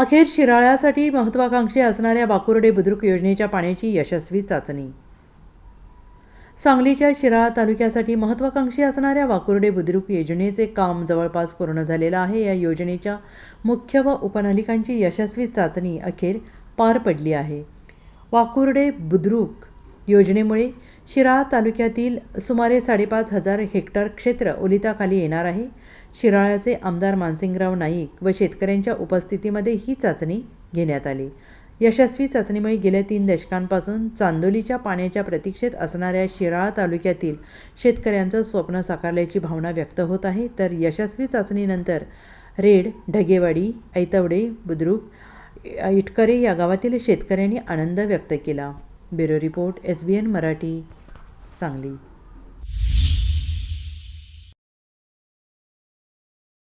अखेर शिराळ्यासाठी महत्त्वाकांक्षी असणाऱ्या बाकुर्डे बुद्रुक योजनेच्या पाण्याची यशस्वी चाचणी. सांगलीच्या शिराळा तालुक्यासाठी महत्त्वाकांक्षी असणाऱ्या वाकुर्डे बुद्रुक योजनेचे काम जवळपास पूर्ण झालेलं आहे. या योजनेच्या मुख्य व उपनलिकांची यशस्वी चाचणी अखेर पार पडली आहे. वाकुर्डे बुद्रुक योजनेमुळे शिराळा तालुक्यातील सुमारे साडेपाच हजार हेक्टर क्षेत्र ओलिताखाली येणार आहे. शिराळ्याचे आमदार मानसिंगराव नाईक व शेतकऱ्यांच्या उपस्थितीमध्ये ही चाचणी घेण्यात आली. यशस्वी चाचणीमुळे गेल्या तीन दशकांपासून चांदोलीच्या पाण्याच्या प्रतीक्षेत असणाऱ्या शिराळा तालुक्यातील शेतकऱ्यांचं स्वप्न साकारल्याची भावना व्यक्त होत आहे. तर यशस्वी चाचणीनंतर रेड ढगेवाडी ऐतवडे बुद्रुक इटकरे या गावातील शेतकऱ्यांनी आनंद व्यक्त केला. Bureau report S B N Marathi. Sangli